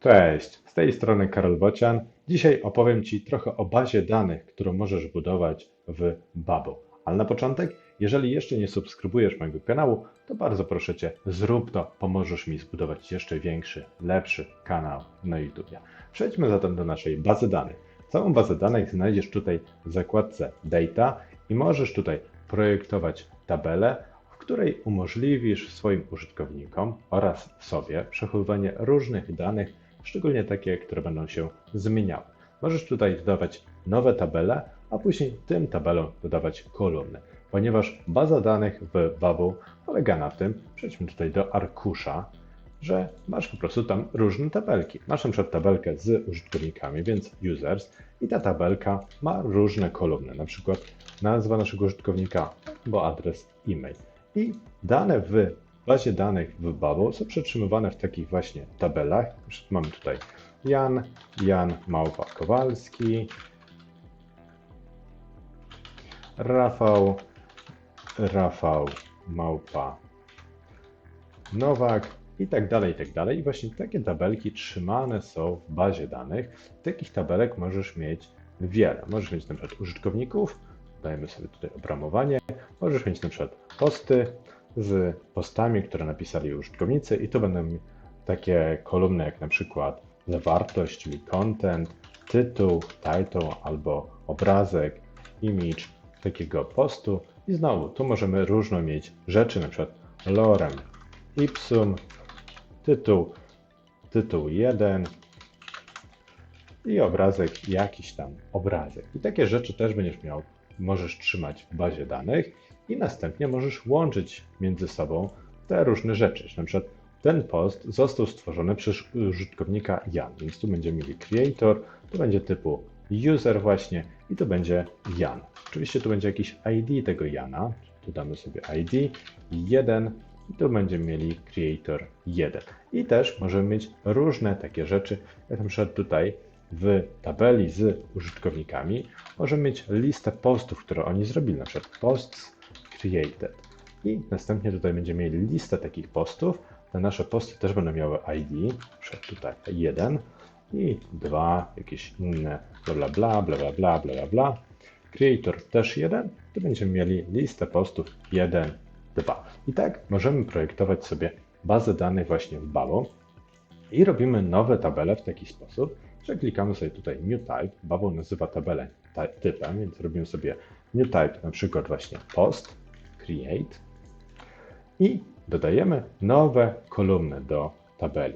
Cześć, z tej strony Karol Bocian. Dzisiaj opowiem Ci trochę o bazie danych, którą możesz budować w Bubble. Ale na początek, jeżeli jeszcze nie subskrybujesz mojego kanału, to bardzo proszę Cię, zrób to, pomożesz mi zbudować jeszcze większy, lepszy kanał na YouTube. Przejdźmy zatem do naszej bazy danych. Całą bazę danych znajdziesz tutaj w zakładce Data i możesz tutaj projektować tabelę, w której umożliwisz swoim użytkownikom oraz sobie przechowywanie różnych danych, szczególnie takie, które będą się zmieniały. Możesz tutaj dodawać nowe tabele, a później tym tabelom dodawać kolumny, ponieważ baza danych w Bubble polega na tym, przejdźmy tutaj do arkusza, że masz po prostu tam różne tabelki. Masz na przykład tabelkę z użytkownikami, więc users, i ta tabelka ma różne kolumny, na przykład nazwa naszego użytkownika, bo adres e-mail. I dane w bazie danych w Bubble są przetrzymywane w takich właśnie tabelach. Mamy tutaj Jan, Jan Małpa Kowalski, Rafał, Rafał Małpa Nowak i tak dalej, i tak dalej. I właśnie takie tabelki trzymane są w bazie danych. Takich tabelek możesz mieć wiele. Możesz mieć na przykład użytkowników, dajemy sobie tutaj obramowanie, możesz mieć na przykład posty z postami, które napisali użytkownicy i to będą takie kolumny jak na przykład zawartość, czyli content, tytuł, title albo obrazek, image takiego postu i znowu tu możemy różno mieć rzeczy, na przykład lorem ipsum, tytuł, tytuł 1 i obrazek, jakiś tam obrazek. I takie rzeczy też będziesz miał, możesz trzymać w bazie danych i następnie możesz łączyć między sobą te różne rzeczy. Na przykład ten post został stworzony przez użytkownika Jan, więc tu będziemy mieli creator, to będzie typu user właśnie i to będzie Jan. Oczywiście tu będzie jakiś ID tego Jana, tu damy sobie ID 1 i tu będziemy mieli creator 1. I też możemy mieć różne takie rzeczy, jak na przykład tutaj w tabeli z użytkownikami możemy mieć listę postów, które oni zrobili, na przykład posts created. I następnie tutaj będziemy mieli listę takich postów. Te nasze posty też będą miały ID, na przykład tutaj 1 i 2, jakieś inne bla bla bla bla bla bla bla bla. Creator też 1, to będziemy mieli listę postów 1, 2. I tak możemy projektować sobie bazę danych właśnie w Babo i robimy nowe tabele w taki sposób, że klikamy sobie tutaj New Type. Babo nazywa tabelę typem, więc robimy sobie New Type, na przykład właśnie Post, Create i dodajemy nowe kolumny do tabeli.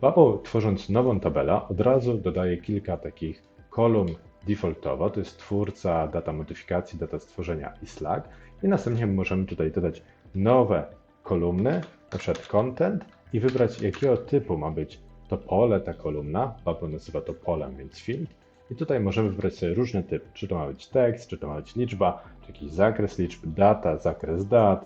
Babo tworząc nową tabelę od razu dodaje kilka takich kolumn defaultowo, to jest twórca, data modyfikacji, data stworzenia i Slack i następnie możemy tutaj dodać nowe kolumny, na content i wybrać jakiego typu ma być to pole, ta kolumna. Babo nazywa to polem, więc field. I tutaj możemy wybrać sobie różne typy, czy to ma być tekst, czy to ma być liczba, czy jakiś zakres liczb, data, zakres dat,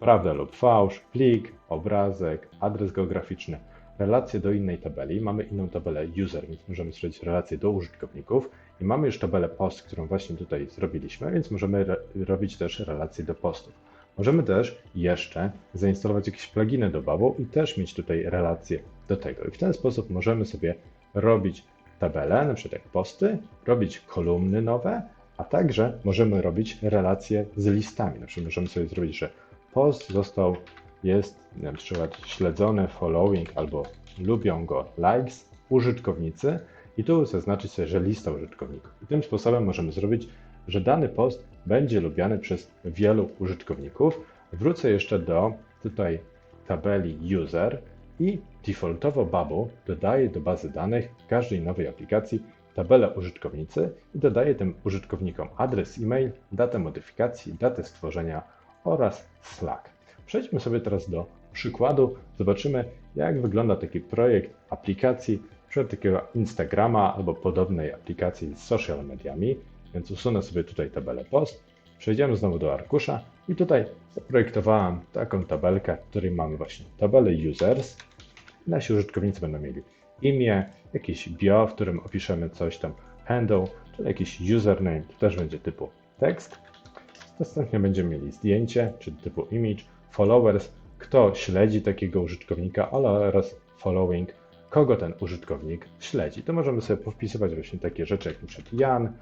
prawda lub fałsz, plik, obrazek, adres geograficzny, relacje do innej tabeli. Mamy inną tabelę user, więc możemy stworzyć relacje do użytkowników. I mamy już tabelę post, którą właśnie tutaj zrobiliśmy, więc możemy robić też relacje do postów. Możemy też jeszcze zainstalować jakieś pluginy do Bubble i też mieć tutaj relacje do tego. I w ten sposób możemy sobie robić tabele, na przykład jak posty, robić kolumny nowe, a także możemy robić relacje z listami. Na przykład możemy sobie zrobić, że post został, jest na przykład śledzony, following albo lubią go likes użytkownicy i tu zaznaczyć sobie, że lista użytkowników. I tym sposobem możemy zrobić, że dany post będzie lubiany przez wielu użytkowników. Wrócę jeszcze do tutaj tabeli user i defaultowo Bubble dodaje do bazy danych każdej nowej aplikacji tabelę użytkownicy i dodaje tym użytkownikom adres e-mail, datę modyfikacji, datę stworzenia oraz Slack. Przejdźmy sobie teraz do przykładu. Zobaczymy, jak wygląda taki projekt aplikacji, przykład takiego Instagrama albo podobnej aplikacji z social mediami. Więc usunę sobie tutaj tabelę post, przejdziemy znowu do arkusza i tutaj zaprojektowałem taką tabelkę, w której mamy właśnie tabelę users. Nasi użytkownicy będą mieli imię, jakiś bio, w którym opiszemy coś tam, handle, czyli jakiś username, to też będzie typu tekst. Następnie będziemy mieli zdjęcie, czyli typu image, followers, kto śledzi takiego użytkownika, oraz following, kogo ten użytkownik śledzi. To możemy sobie powpisywać właśnie takie rzeczy jak np. Jan.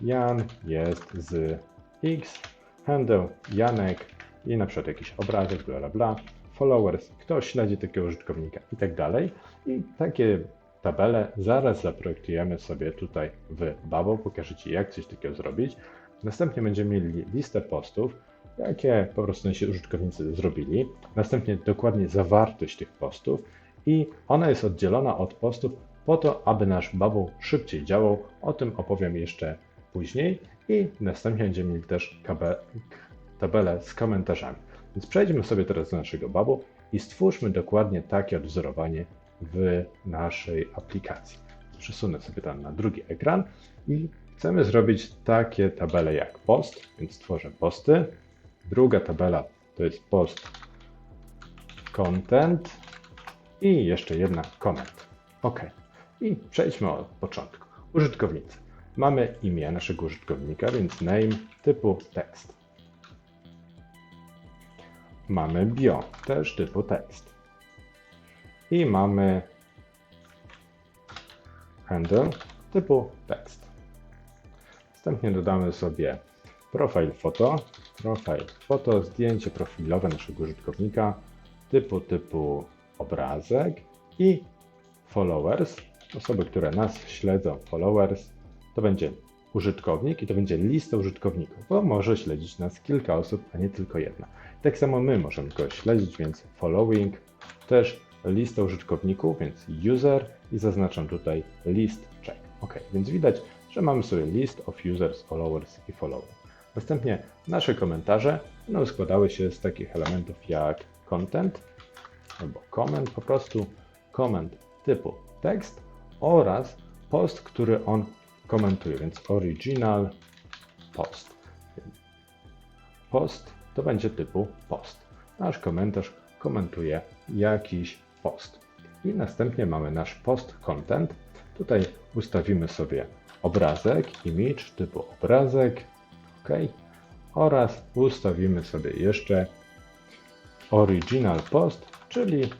Jan jest z X, handle Janek i na przykład jakiś obrazek, bla bla bla, followers, kto śledzi takiego użytkownika i tak dalej. I takie tabele zaraz zaprojektujemy sobie tutaj w Bubble, pokażę Ci jak coś takiego zrobić. Następnie będziemy mieli listę postów, jakie po prostu nasi użytkownicy zrobili. Następnie dokładnie zawartość tych postów i ona jest oddzielona od postów po to, aby nasz Bubble szybciej działał. O tym opowiem jeszcze później i następnie będziemy mieli też tabelę z komentarzami. Więc przejdźmy sobie teraz do naszego Bubble i stwórzmy dokładnie takie odwzorowanie w naszej aplikacji. Przesunę sobie tam na drugi ekran i chcemy zrobić takie tabele jak post, więc stworzę posty. Druga tabela to jest post content i jeszcze jedna comment. OK. I przejdźmy od początku. Użytkownicy. Mamy imię naszego użytkownika, więc name typu tekst. Mamy bio, też typu tekst. I mamy handle typu tekst. Następnie dodamy sobie profil foto, profil foto, zdjęcie profilowe naszego użytkownika typu typu obrazek i followers, osoby, które nas śledzą, followers, to będzie użytkownik i to będzie lista użytkowników, bo może śledzić nas kilka osób, a nie tylko jedna. Tak samo my możemy go śledzić, więc following, też lista użytkowników, więc user i zaznaczam tutaj list check. Ok, więc widać, że mamy sobie list of users, followers i follower. Następnie nasze komentarze będą składały się z takich elementów jak content albo comment po prostu, comment typu tekst oraz post, który on komentuje, więc original post. Post to będzie typu post. Nasz komentarz komentuje jakiś post. I następnie mamy nasz post content. Tutaj ustawimy sobie obrazek, image typu obrazek, ok. Oraz ustawimy sobie jeszcze original post, czyli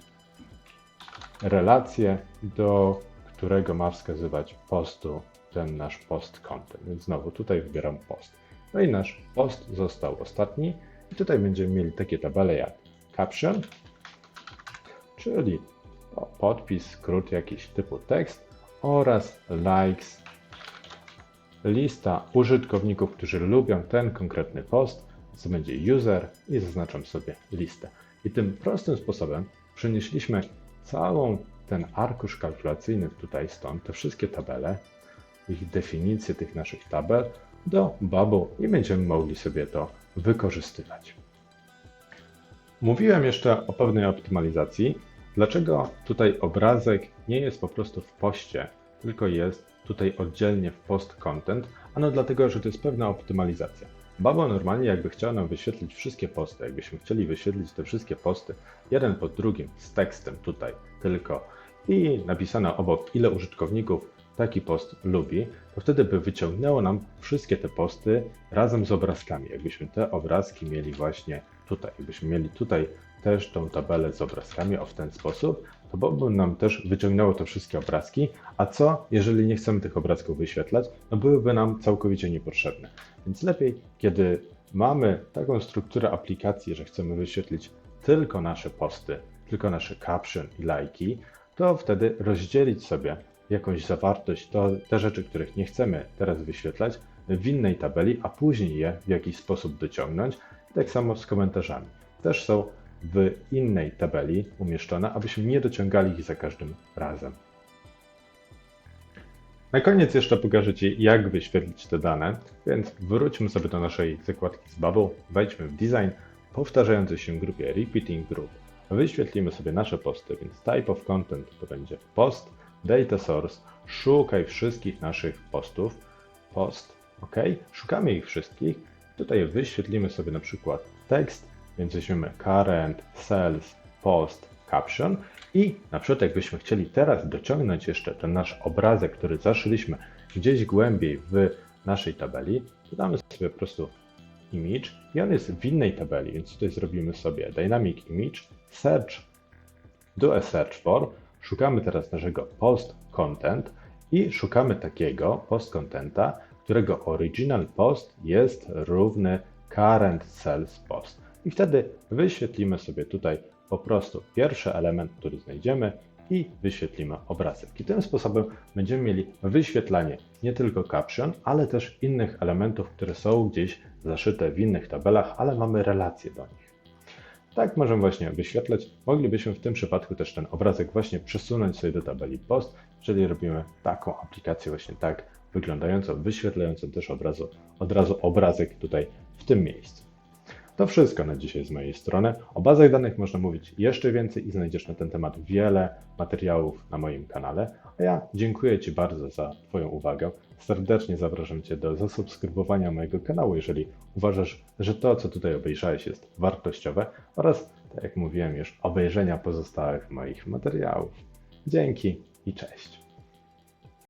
relację, do którego ma wskazywać postu ten nasz post content. Więc znowu tutaj wybieram post. No i nasz post został ostatni. I tutaj będziemy mieli takie tabele jak caption, czyli podpis, skrót jakiś typu tekst oraz likes, lista użytkowników, którzy lubią ten konkretny post, co będzie user i zaznaczam sobie listę. I tym prostym sposobem przenieśliśmy całą ten arkusz kalkulacyjny tutaj stąd, te wszystkie tabele, ich definicje tych naszych tabel do Bubble i będziemy mogli sobie to wykorzystywać. Mówiłem jeszcze o pewnej optymalizacji. Dlaczego tutaj obrazek nie jest po prostu w poście, tylko jest tutaj oddzielnie w post content? Ano dlatego, że to jest pewna optymalizacja. Bubble normalnie jakby chciał nam wyświetlić wszystkie posty, jakbyśmy chcieli wyświetlić te wszystkie posty jeden pod drugim z tekstem tutaj tylko i napisane obok ile użytkowników taki post lubi, to wtedy by wyciągnęło nam wszystkie te posty razem z obrazkami. Jakbyśmy te obrazki mieli właśnie tutaj, jakbyśmy mieli tutaj też tą tabelę z obrazkami o w ten sposób, to by nam też wyciągnęło te wszystkie obrazki, a co jeżeli nie chcemy tych obrazków wyświetlać, no byłyby nam całkowicie niepotrzebne. Więc lepiej, kiedy mamy taką strukturę aplikacji, że chcemy wyświetlić tylko nasze posty, tylko nasze caption i lajki, to wtedy rozdzielić sobie jakąś zawartość, to te rzeczy, których nie chcemy teraz wyświetlać, w innej tabeli, a później je w jakiś sposób dociągnąć. Tak samo z komentarzami. Też są w innej tabeli umieszczone, abyśmy nie dociągali ich za każdym razem. Na koniec jeszcze pokażę Ci, jak wyświetlić te dane, więc wróćmy sobie do naszej zakładki z Bubble, wejdźmy w Design, powtarzającej się grupie Repeating Group. Wyświetlimy sobie nasze posty, więc Type of Content to będzie post, Data Source, szukaj wszystkich naszych postów, post, ok, szukamy ich wszystkich, tutaj wyświetlimy sobie na przykład tekst, więc weźmiemy current, sales, post, caption i na przykład jakbyśmy chcieli teraz dociągnąć jeszcze ten nasz obrazek, który zaszyliśmy gdzieś głębiej w naszej tabeli, to damy sobie po prostu image i on jest w innej tabeli, więc tutaj zrobimy sobie dynamic image, search, do a search for, Szukamy teraz naszego post content i szukamy takiego post contenta, którego original post jest równy current sales post. I wtedy wyświetlimy sobie tutaj po prostu pierwszy element, który znajdziemy i wyświetlimy obrazek. I tym sposobem będziemy mieli wyświetlanie nie tylko caption, ale też innych elementów, które są gdzieś zaszyte w innych tabelach, ale mamy relacje do nich. Tak możemy właśnie wyświetlać. Moglibyśmy w tym przypadku też ten obrazek właśnie przesunąć sobie do tabeli post, czyli robimy taką aplikację właśnie tak wyglądającą, wyświetlającą też od razu, od razu obrazek tutaj w tym miejscu. To wszystko na dzisiaj z mojej strony. O bazach danych można mówić jeszcze więcej i znajdziesz na ten temat wiele materiałów na moim kanale. A ja dziękuję Ci bardzo za Twoją uwagę. Serdecznie zapraszam Cię do zasubskrybowania mojego kanału, jeżeli uważasz, że to, co tutaj obejrzałeś, jest wartościowe oraz, tak jak mówiłem już, obejrzenia pozostałych moich materiałów. Dzięki i cześć.